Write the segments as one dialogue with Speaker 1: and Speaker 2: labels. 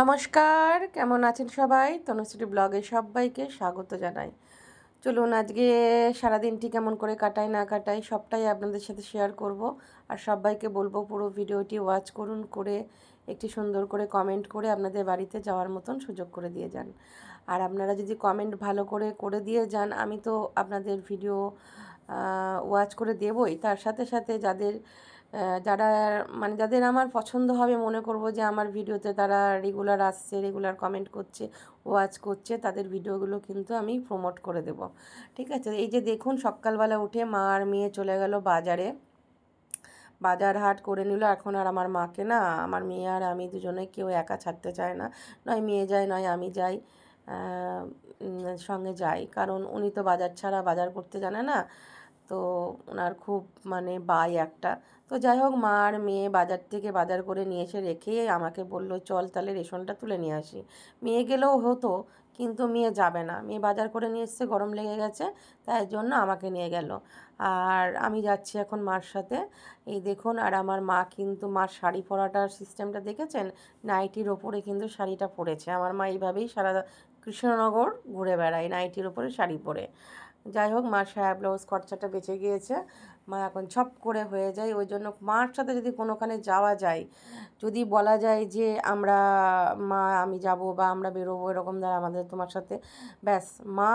Speaker 1: নমস্কার, কেমন আছেন সবাই? তনুশ্রী ব্লগে সবাইকে স্বাগত জানাই। চলুন আজকে সারাদিনটি কেমন করে কাটাই, না কাটাই, সবটাই আপনাদের সাথে শেয়ার করব। আর সবাইকে বলব, পুরো ভিডিওটি ওয়াচ করুন, করে একটি সুন্দর করে কমেন্ট করে আপনাদের বাড়িতে যাওয়ার মতন সুযোগ করে দিয়ে যান। আর আপনারা যদি কমেন্ট ভালো করে করে দিয়ে যান, আমি তো আপনাদের ভিডিও ওয়াচ করে দেবই। তার সাথে সাথে যাদের যারা মানে যাদের আমার পছন্দ হবে মনে করব যে আমার ভিডিওতে তারা রেগুলার আসছে রেগুলার কমেন্ট করছে ওয়াচ করছে, তাদের ভিডিওগুলো কিন্তু আমি প্রমোট করে দেব। ঠিক আছে? এই যে দেখুন, সকালবেলা উঠে মা আর মেয়ে চলে গেল বাজারে। বাজার হাট করে নিল, এখন আর আমার মাকে না, আমার মেয়ে আর আমি দুজনে কেউ একা ছাড়তে চায় না। নয় মেয়ে যায়, নয় আমি যাই সঙ্গে যাই। কারণ উনি তো বাজার ছাড়া বাজার করতে জানে না। তো ওনার খুব মানে বাই একটা। তো যাই হোক, মা আর মেয়ে বাজার থেকে বাজার করে নিয়ে এসে রেখে আমাকে বলল, চল তাহলে রেশনটা তুলে নিয়ে আসি। মেয়ে গেলেও হতো, কিন্তু মেয়ে যাবে না। মেয়ে বাজার করে নিয়ে এসছে, গরম লেগে গেছে, তাই জন্য আমাকে নিয়ে গেল। আর আমি যাচ্ছি এখন মার সাথে। এই দেখুন, আর আমার মা কিন্তু, মার শাড়ি পরাটার সিস্টেমটা দেখেছেন? নাইটির ওপরে কিন্তু শাড়িটা পরেছে। আমার মা এইভাবেই সারা কৃষ্ণনগর ঘুরে বেড়ায় নাইটির ওপরে শাড়ি পরে। যাই হোক, মার সায়া ব্লাউজ খরচাটা বেঁচে গিয়েছে। মা এখন ছপ করে হয়ে যায়। ওই জন্য মার সাথে যদি কোনোখানে যাওয়া যায়, যদি বলা যায় যে আমরা, মা আমি যাব বা আমরা বেরোবো এরকম দ্বারা আমাদের তোমার সাথে। ব্যাস, মা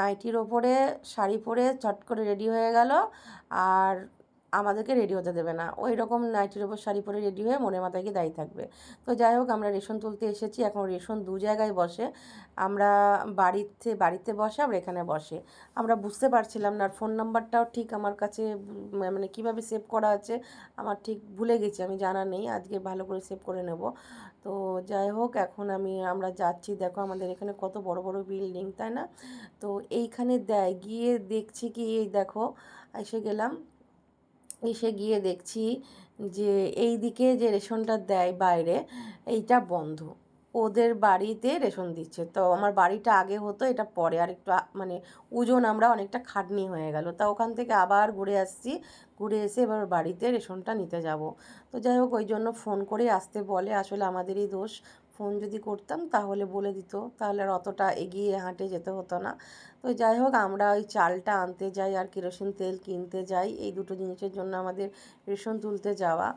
Speaker 1: নাইটির ওপরে শাড়ি পরে চট করে রেডি হয়ে গেল। আর আমাদেরকে রেডি হতে দেবে না। ওই রকম নাইটির ওপর শাড়ি পরে রেডি হয়ে মনের মাথায় গিয়ে দায়ী থাকবে। তো যাই হোক, আমরা রেশন তুলতে এসেছি। এখন রেশন দু জায়গায় বসে। আমরা বাড়িতে বাড়িতে বসে, আমরা এখানে বসে। আমরা বুঝতে পারছিলাম না, আর ফোন নাম্বারটাও ঠিক আমার কাছে মানে কীভাবে সেভ করা আছে, আমার ঠিক ভুলে গেছি, আমি জানা নেই। আজকে ভালো করে সেভ করে নেব। তো যাই হোক, এখন আমি, আমরা যাচ্ছি। দেখো আমাদের এখানে কত বড় বড় বিল্ডিং তাই না? তো এইখানে দেয়, গিয়ে দেখছি কি, এই দেখো, এসে গেলাম। এসে গিয়ে দেখছি যে এই দিকে যে রেশনটা দেয় বাইরে এইটা বন্ধ। ওদের বাড়িতে রেশন দিচ্ছে। তো আমার বাড়িটা আগে হতো, এটা পরে আর একটু মানে ওজন আমরা অনেকটা খাটনি হয়ে গেল। তা ওখান থেকে আবার ঘুরে আসছি, ঘুরে এসে এবার বাড়িতে রেশনটা নিতে যাব। তো যাই হোক, ওই জন্য ফোন করে আসতে বলে, আসলে আমাদেরই দোষ। ফোন যদি করতাম তাহলে বলে দিত, তাহলে আর অতটা এগিয়ে হাঁটে যেতে হতো না। তো যাই হোক, আমরা ওই চালটা আনতে যাই আর কেরোসিন তেল কিনতে যাই। এই দুটো জিনিসের জন্য আমাদের রেশন তুলতে যাওয়া।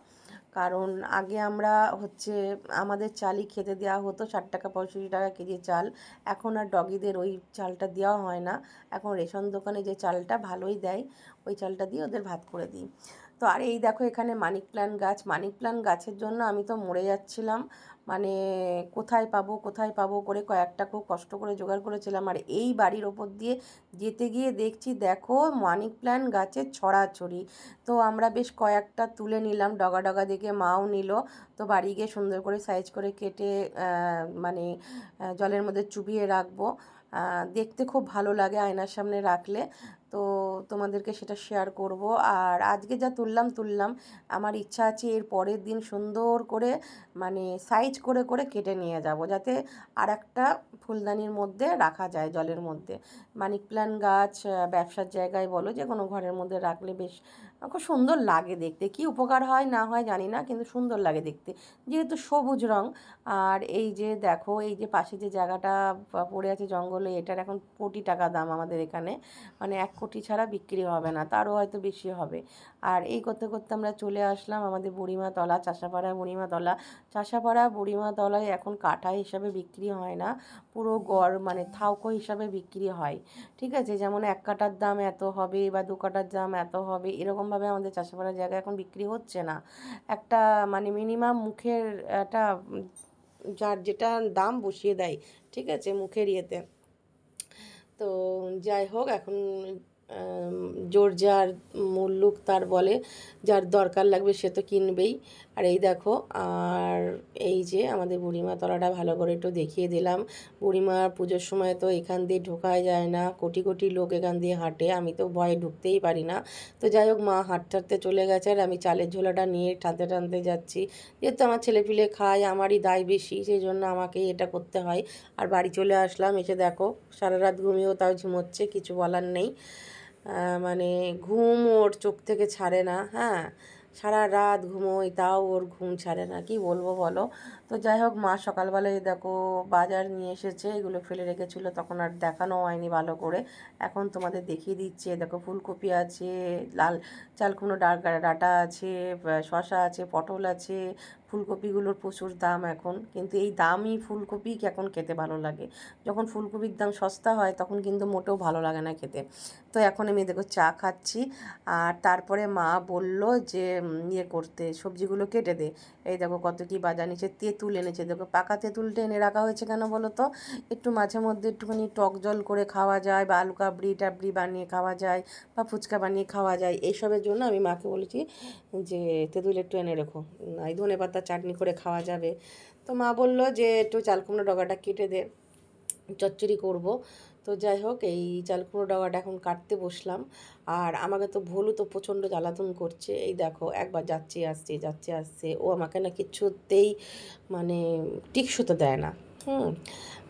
Speaker 1: কারণ আগে আমরা হচ্ছে আমাদের চালই খেতে দেওয়া হতো, ষাট টাকা, পঁয়ষট্টি টাকা কেজি চাল। এখন আর ডগিদের ওই চালটা দেওয়া হয় না। এখন রেশন দোকানে যে চালটা ভালোই দেয়। ওই চালটা দিয়ে ওদের ভাত করে দিই। তো আর এই দেখো এখানে মানিক প্ল্যান গাছ। মানিক প্ল্যান গাছের জন্য আমি তো মরে যাচ্ছিলাম। মানে কোথায় পাবো কোথায় পাবো করে কয়েকটা খুব কষ্ট করে জোগাড় করেছিলাম। আর এই বাড়ির ওপর দিয়ে যেতে গিয়ে দেখছি, দেখো মানিক প্ল্যান গাছের ছড়াছড়ি। তো আমরা বেশ কয়েকটা তুলে নিলাম, ডগা ডগা দেখে মাও নিল। তো বাড়ি গিয়ে সুন্দর করে সাইজ করে কেটে মানে জলের মধ্যে চুবিয়ে রাখব। দেখতে খুব ভালো লাগে আয়নার সামনে রাখলে। তো তোমাদেরকে সেটা শেয়ার করব। আর আজকে যা তুললাম তুললাম, আমার ইচ্ছা আছে এর পরের দিন সুন্দর করে মানে সাইজ করে করে কেটে নিয়ে যাব, যাতে আর একটা ফুলদানির মধ্যে রাখা যায় জলের মধ্যে। মানিক প্ল্যান গাছ ব্যবসার জায়গায় বলো যে কোনো ঘরের মধ্যে রাখলে বেশ খুব সুন্দর লাগে দেখতে। কি উপকার হয় না হয় জানি না, কিন্তু সুন্দর লাগে দেখতে। যেহেতু সবুজ রং, আর এই যে দেখো, এই যে পাশে যে জায়গাটা পড়ে আছে জঙ্গলে, এটার এখন কোটি টাকা দাম আমাদের এখানে। মানে এক কোটি ছাড়া বিক্রি হবে না, তারও হয়তো বেশি হবে। আর এই করতে করতে আমরা চলে আসলাম আমাদের বুড়িমা তলা, চাষাপাড়া বুড়িমা তলা। চাষাপাড়া বুড়িমা তলায় এখন কাঠা হিসাবে বিক্রি হয় না, পুরো গড় মানে থাউকো হিসাবে বিক্রি হয়। ঠিক আছে? যেমন এক কাটার দাম এত হবে বা দু কাটার দাম এত হবে এরকমভাবে আমাদের চাষাপাড়ার জায়গা এখন বিক্রি হচ্ছে না। একটা মানে মিনিমাম মুখের একটা যার যেটা দাম বসিয়ে দেয়, ঠিক আছে, মুখের ইয়েতে। তো যাই হোক, এখন জোর যার মুল্লুক তার বলে, যার দরকার লাগবে সে তো কিনবেই। আর এই দেখো, আর এই যে আমাদের বুড়িমা তলাটা ভালো করে একটু দেখিয়ে দিলাম। বুড়িমার পুজোর সময় তো এখান দিয়ে ঢোকাই যায় না, কোটি কোটি লোক এখান দিয়ে হাঁটে, আমি তো ভয়ে ঢুকতেই পারি না। তো যাই হোক, মা হাঁটতে হাঁটতে চলে গেছে আর আমি চালের ঝোলাটা নিয়ে টানতে টানতে যাচ্ছি। যেহেতু আমার ছেলেপিলে খায়, আমারই দায় বেশি, সেই জন্য আমাকে এটা করতে হয়। আর বাড়ি চলে আসলাম, এসে দেখো, সারা রাত ঘুমিয়েও তাও ঝুমোচ্ছে, কিছু বলার নেই। মানে ঘুম ওর চোখ থেকে ছাড়ে না হ্যাঁ। সারা রাত ঘুমোই, তাও ওর ঘুম ছাড়ে না, কি বলব বলো? তো যাই হোক, মা সকালবেলায় দেখো বাজার নিয়ে এসেছে, এগুলো ফেলে রেখেছিলো, তখন আর দেখানো হয়নি ভালো করে। এখন তোমাদের দেখিয়ে দিচ্ছে দেখো ফুলকপি আছে, লাল চাল কুমড়ো ডাটা আছে শশা আছে, পটল আছে, ফুলকপিগুলোর প্রচুর দাম এখন। কিন্তু এই দামই ফুলকপি এখন খেতে ভালো লাগে। যখন ফুলকপির দাম সস্তা হয়, তখন কিন্তু মোটেও ভালো লাগে না খেতে। তো এখন আমি দেখো চা খাচ্ছি। আর তারপরে মা বলল যে ইয়ে করতে, সবজিগুলো কেটে দে। এই দেখো কত কি বাজার নিচে তেঁতুল এনেছে। দেখো পাকা তেঁতুলটা এনে রাখা হয়েছে কেন বলো তো? একটু মাঝে মধ্যে একটুখানি টক জল করে খাওয়া যায় বা আলু কাবড়ি টাবড়ি বানিয়ে খাওয়া যায় বা ফুচকা বানিয়ে খাওয়া যায়। এইসবের জন্য আমি মাকে বলেছি যে, তেঁতুল একটু এনে রেখো। এই ধনে পাতা চাটনি করে খাওয়া যাবে। তো মা বলল যে, একটু চাল কুমড়ো ডগাটা কেটে দে। চচ্চড়ি করব। তো যাই হোক, এই চাল কুমড়ো ডগাটা এখন কাটতে বসলাম। আর আমাকে তো ভুলু তো প্রচণ্ড জ্বালাতন করছে। এই দেখো, একবার যাচ্ছে, আসছে যাচ্ছে, আসছে। ও আমাকে না কিছুতেই মানে টিকসুতো দেয় না। হুম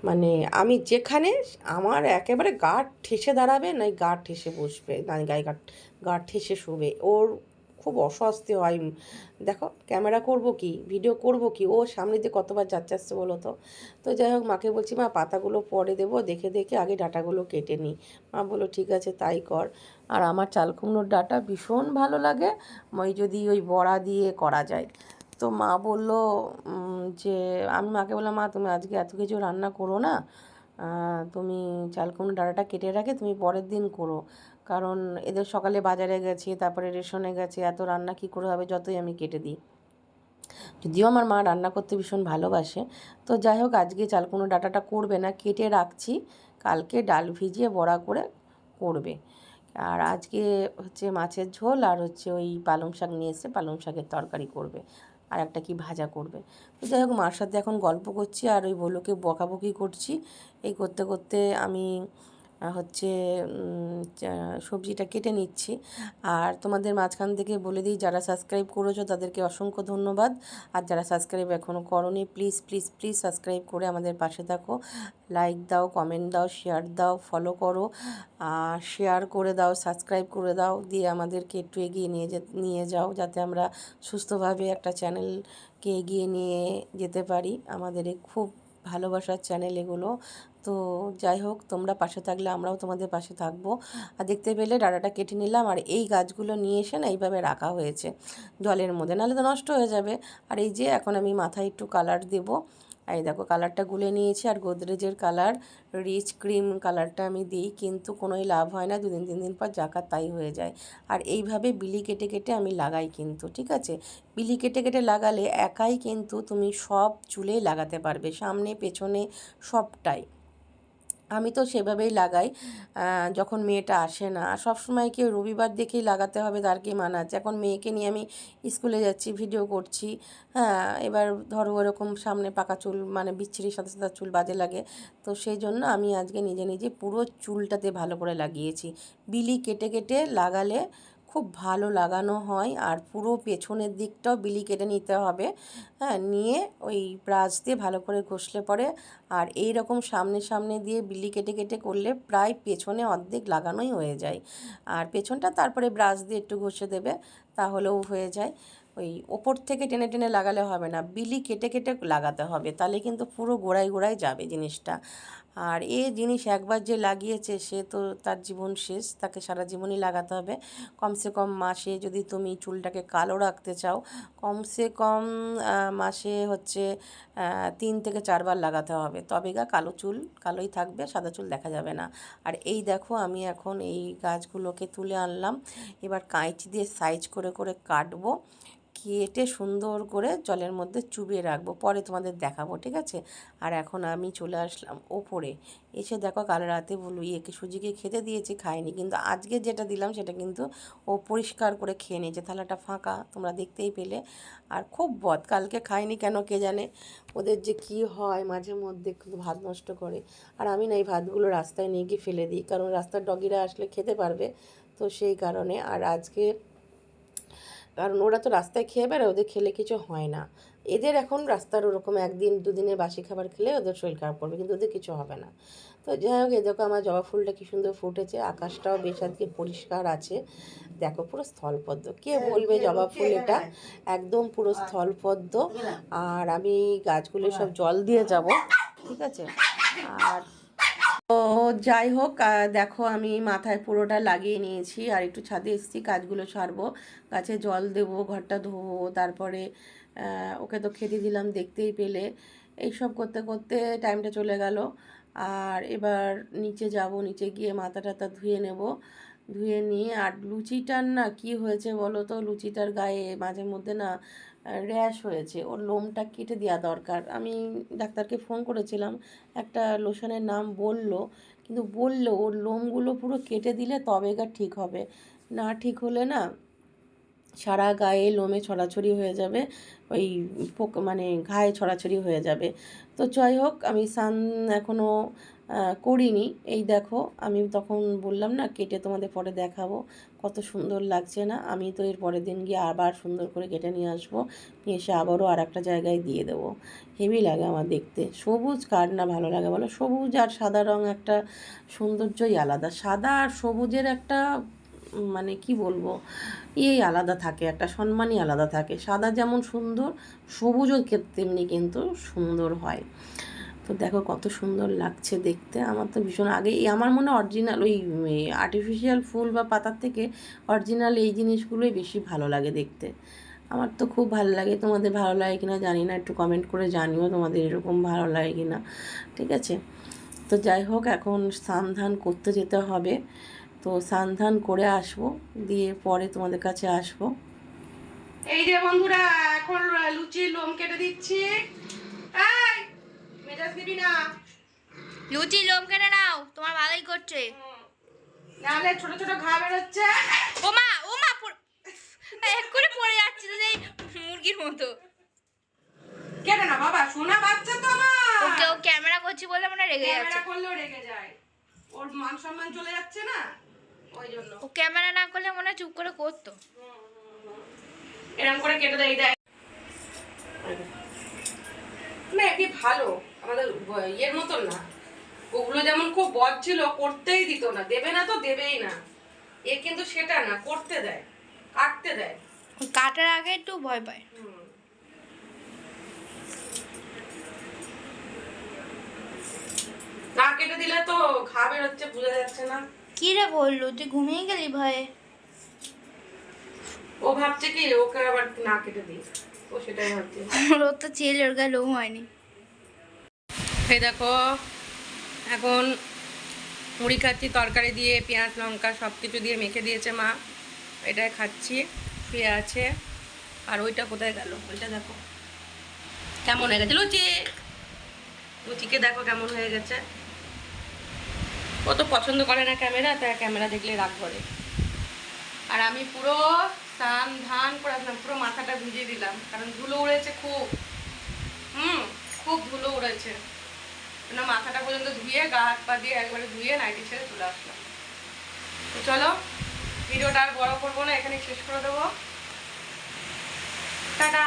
Speaker 1: মানে আমি যেখানে, আমার একেবারে গা ঠেসে দাঁড়াবে নাই গা ঠেসে বসবে, না গায়ে গা গা ঠেসে শোবে। ওর খুব অস্বস্তি হয়। দেখো, ক্যামেরা করব কি? ভিডিও করব কি? ও সামনে দিয়ে কতবার যাচ্ছে আসছে বলো তো? তো যাই হোক, মাকে বলছি, মা, পাতাগুলো পরে দেবো, দেখে দেখে আগে ডাটাগুলো কেটে নিই। মা বলো ঠিক আছে, তাই কর। আর আমার চাল কুমড়োর ডাটা ভীষণ ভালো লাগে। ওই যদি ওই বড়া দিয়ে করা যায়। তো মা বলল যে, আমি মাকে বললাম, মা, তুমি আজকে এত কিছু রান্না করো না। তুমি চাল কুমড়ো ডাঁটাটা কেটে রাখে, তুমি পরের দিন করো। কারণ এদের সকালে বাজারে গেছি, তারপরে রেশনে গেছি, এত রান্না কী করে হবে যতই আমি কেটে দিই। যদিও আমার মা রান্না করতে ভীষণ ভালোবাসে। তো যাই হোক, আজকে চাল কোনো ডাটাটা করবে না, কেটে রাখছি। কালকে ডাল ভিজিয়ে বড়া করে করবে। আর আজকে হচ্ছে মাছের ঝোল, আর হচ্ছে ওই পালং শাক নিয়ে এসে পালং শাকের তরকারি করবে। আর একটা কি ভাজা করবে। তো যাই হোক, মার সাথে এখন গল্প করছি, আর ওই বলোকে বকাবকি করছি। এই করতে করতে আমি হচ্ছে সবজিটা কেটে নিচ্ছি। আর তোমাদের মাঝখান থেকে বলে দিই, যারা সাবস্ক্রাইব করেছ তাদেরকে অসংখ্য ধন্যবাদ। আর যারা সাবস্ক্রাইব এখনও করনি প্লিজ প্লিজ প্লিজ সাবস্ক্রাইব করে আমাদের পাশে থাকো। লাইক দাও কমেন্ট দাও শেয়ার দাও ফলো করো। আর শেয়ার করে দাও সাবস্ক্রাইব করে দাও, দিয়ে আমাদেরকে একটু এগিয়ে নিয়ে নিয়ে যাও, যাতে আমরা সুস্থভাবে একটা চ্যানেলকে এগিয়ে নিয়ে যেতে পারি। আমাদের খুব ভালোবাসার চ্যানেল এগুলো। তো যাই হোক, তোমরা পাশে থাকলে আমরাও তোমাদের পাশে থাকব। আর দেখতে পেলে ডাটাটা কেটে নিলাম আর এই গাছগুলো নিয়ে এসে না এইভাবে রাখা হয়েছে জলের মধ্যে, নাহলে তো নষ্ট হয়ে যাবে। আর এই যে এখন আমি মাথায় একটু কালার দেবো। এই দেখো, কালারটা গুলে নিয়েছি আর গোদরেজের কালার, রিচ ক্রিম কালারটা আমি দিই, কিন্তু কোনোই লাভ হয় না, দুদিন তিন দিন পর জাকাত তাই হয়ে যায়। আর এইভাবে বিলি কেটে কেটে আমি লাগাই কিন্তু, ঠিক আছে? বিলি কেটে কেটে লাগালে একাই কিন্তু তুমি সব চুলেই লাগাতে পারবে, সামনে, পেছনে সবটাই। আমি তো সেভাবেই লাগাই। যখন মেয়েটা আসে না। আর সবসময় কেউ রবিবার দেখেই লাগাতে হবে তার কি মানা আছে এখন মেয়েকে নিয়ে আমি স্কুলে যাচ্ছি ভিডিও করছি হ্যাঁ এবার ধরো ওরকম সামনে পাকা চুল মানে বিচ্ছিরির সাথে সাথে চুল বাজে লাগে। তো সেই জন্য আমি আজকে নিজে নিজে পুরো চুলটাতে ভালো করে লাগিয়েছি। বিলি কেটে কেটে লাগালে খুব ভালো লাগানো হয় আর পুরো পেছনের দিকটাও বিলি কেটে নিতে হবে। হ্যাঁ নিয়ে ওই ব্রাশ দিয়ে ভালো করে ঘষলে পরে আর এই রকম সামনে সামনে দিয়ে বিলি কেটে কেটে করলে প্রায় পেছনে অর্ধেক লাগানোই হয়ে যায়। আর পেছনটা তারপরে ব্রাশ দিয়ে একটু ঘষে দেবে, তাহলেও হয়ে যায়। ওই ওপর থেকে টেনে টেনে লাগালে হবে না, বিলি কেটে কেটে লাগাতে হবে, তাহলে কিন্তু পুরো গোড়ায় গোড়ায় যাবে জিনিসটা। আর এ জিনিস একবার যে লাগিয়েছে, সে তো তার জীবন শেষ, তাকে সারা জীবনই লাগাতে হবে। কমসে কম মাসে যদি তুমি চুলটাকে কালো রাখতে চাও, কমসে কম মাসে হচ্ছে তিন থেকে চারবার লাগাতে হবে। তবে গা কালো চুল, কালোই থাকবে, সাদা চুল দেখা যাবে না। আর এই দেখো, আমি এখন এই গাছগুলোকে তুলে আনলাম। এবার কাঁচি দিয়ে সাইজ করে করে কাটবো। কেটে সুন্দর করে জলের মধ্যে চুবিয়ে রাখব। পরে তোমাদের দেখাবো, ঠিক আছে? আর এখন আমি চলে আসলাম ওপরে। এসে দেখো কাল রাতে বলু ইয়েকে সুজিকে খেতে দিয়েছি? খায়নি কিন্তু আজকে যেটা দিলাম সেটা কিন্তু ও পরিষ্কার করে খেয়ে নিয়েছে। থালাটা ফাঁকা, তোমরা দেখতেই পেলে। আর খুব বদ, কালকে খায়নি কেন কে জানে? ওদের যে কি হয় মাঝে মধ্যে, কিন্তু ভাত নষ্ট করে। আর আমি না এই ভাতগুলো রাস্তায় নিয়ে গিয়ে ফেলে দিই। কারণ রাস্তার ডগিরা আসলে খেতে পারবে। তো সেই কারণে, আর আজকে কারণ ওরা তো রাস্তায় খেয়ে বেড়ায় ওদের খেলে কিছু হয় না। এদের এখন রাস্তার ওরকম একদিন দুদিনের বাসি খাবার খেলে ওদের শরীর খারাপ করবে কিন্তু ওদের কিছু হবে না। তো যাই হোক এ দেখো আমার জবা ফুলটা কি সুন্দর ফুটেছে আকাশটাও বেশ আজকে পরিষ্কার আছে। দেখো পুরো স্থলপদ্ম কে বলবে জবা ফুল এটা? একদম পুরো স্থলপদ্ম আর আমি গাছগুলো সব জল দিয়ে যাব ঠিক আছে? আর যাই হোক দেখো আমি মাথায় পুরোটা লাগিয়ে নিয়েছি আর একটু ছাদে এসেছি, কাজগুলো সারবো। গাছে জল দেবো, ঘরটা ধোবো, তারপরে ওকে তো খেতে দিলাম দেখতেই পেলে। এইসব করতে করতে টাইমটা চলে গেল। আর এবার নিচে যাব, নিচে গিয়ে মাথা টাথা ধুয়ে নেব। ধুয়ে নিয়ে আর লুচিটার না কি হয়েছে বলো তো? লুচিটার গায়ে মাঝে মধ্যে না র্যাশ হয়েছে, ওর লোমটা কেটে দেওয়া দরকার। আমি ডাক্তারকে ফোন করেছিলাম, একটা লোশনের নাম বলল, কিন্তু বলল ওর লোমগুলো পুরো কেটে দিলে তবে গা ঠিক হবে। না ঠিক হলে না সারা গায়ে লোমে ছড়াছড়ি হয়ে যাবে, ওই মানে ঘায়ে ছড়াছড়ি হয়ে যাবে। তো যাই হোক, আমি সান এখনও করিনি। এই দেখো, আমি তখন বললাম না, কেটে তোমাদের পরে দেখাবো। কত সুন্দর লাগছে না? আমি তো এর পরের দিন গিয়ে আবার সুন্দর করে কেটে নিয়ে আসব। নিয়ে এসে আবারও আর একটা জায়গায় দিয়ে দেবো। হেভি লাগে আমার দেখতে। সবুজ কার না ভালো লাগে বলো? সবুজ আর সাদা রং একটা সৌন্দর্যই আলাদা। সাদা আর সবুজের একটা মানে কি বলব? এই আলাদা থাকে, একটা সম্মানই আলাদা থাকে। সাদা যেমন সুন্দর, সবুজও তেমনি কিন্তু সুন্দর হয়। তো দেখো কত সুন্দর লাগছে দেখতে। আমার তো ভীষণ আগে আমার মনে অরিজিনাল ওই আর্টিফিশিয়াল ফুল বা পাতার থেকে অরিজিনাল এই জিনিসগুলোই বেশি ভালো লাগে দেখতে। আমার তো খুব ভালো লাগে। তোমাদের ভালো লাগে কিনা জানি না। একটু কমেন্ট করে জানিও তোমাদের এরকম ভালো লাগে কিনা। ঠিক আছে? তো যাই হোক, এখন স্নান করতে যেতে হবে। তো স্নান করে আসব। দিয়ে পরে তোমাদের কাছে আসব। এই যে বন্ধুরা, এখন লুচির লোম কেটে দিচ্ছি। মেজাজ দিবি না।
Speaker 2: লুচি লোম কেটে নাও তোমার ভালোই করছে।
Speaker 1: নাহলে ছোট ছোট ঘা বেরোচ্ছে।
Speaker 2: ও মা ও মা এক করে পড়ে যাচ্ছে তো সেই মুরগির মতো।
Speaker 1: কেটে না বাবা সোনা বাচ্চা তো আমার।
Speaker 2: ওকে ও ক্যামেরা করছি বলে মনে রেগে যাচ্ছে।
Speaker 1: ক্যামেরা করলেও রেগে যায়। ওর মান সম্মান চলে যাচ্ছে না? ওই জন্য।
Speaker 2: ও ক্যামেরা না করলে মনে হয় চুপ করে করতো।
Speaker 1: এরকম করে কেটে দেয় দেয় ভালো আমাদের ইয়ের মতন না। ওগুলো যেমন খুব বদ ছিল করতেই দিত না। দেবে না তো দেবেই না। এ কিন্তু সেটা না করতে দেয় কাটতে দেয়।
Speaker 2: কাটার আগে একটু ভয় পায়।
Speaker 1: না কেটে দিলে তো ঘা বেরোচ্ছে বোঝা যাচ্ছে না।
Speaker 2: কি রে বলল? তুই ঘুমিয়ে গেলি ভয়ে?
Speaker 1: ও ভাবছে কি ওকে আবার না কেটে দিই। ও সেটাই ভাবছে।
Speaker 2: ওর তো ছেলে ওর গায়ে লোম হয়নি।
Speaker 1: এই দেখো, এখন মুড়ি খাচ্ছি, তরকারি দিয়ে, পেঁয়াজ, লঙ্কা সব কিছু দিয়ে মেখে দিয়েছে মা। এটাই খাচ্ছি, শুয়ে আছে। আর ওইটা কোথায় গেল? ওইটা দেখো। কেমন হয়ে গেছে? লুচি! লুচিকে দেখো কেমন হয়ে গেছে। ও তো পছন্দ করে না ক্যামেরা তাই ক্যামেরা দেখলে রাগ করে আর আমি পুরো স্নান ধান করে আসলাম, পুরো মাথাটা ভিজিয়ে দিলাম, কারণ ধুলো উড়েছে খুব। হুম, খুব ধুলো উড়েছে। না, মাথাটা পর্যন্ত ধুয়ে, গা হাত পা দিয়ে একবারে ধুয়ে নাইটি ছেড়ে চলে আসলাম। তো চলো, ভিডিওটা আর বড় করব না এখানে শেষ করে দেবো। টাটা!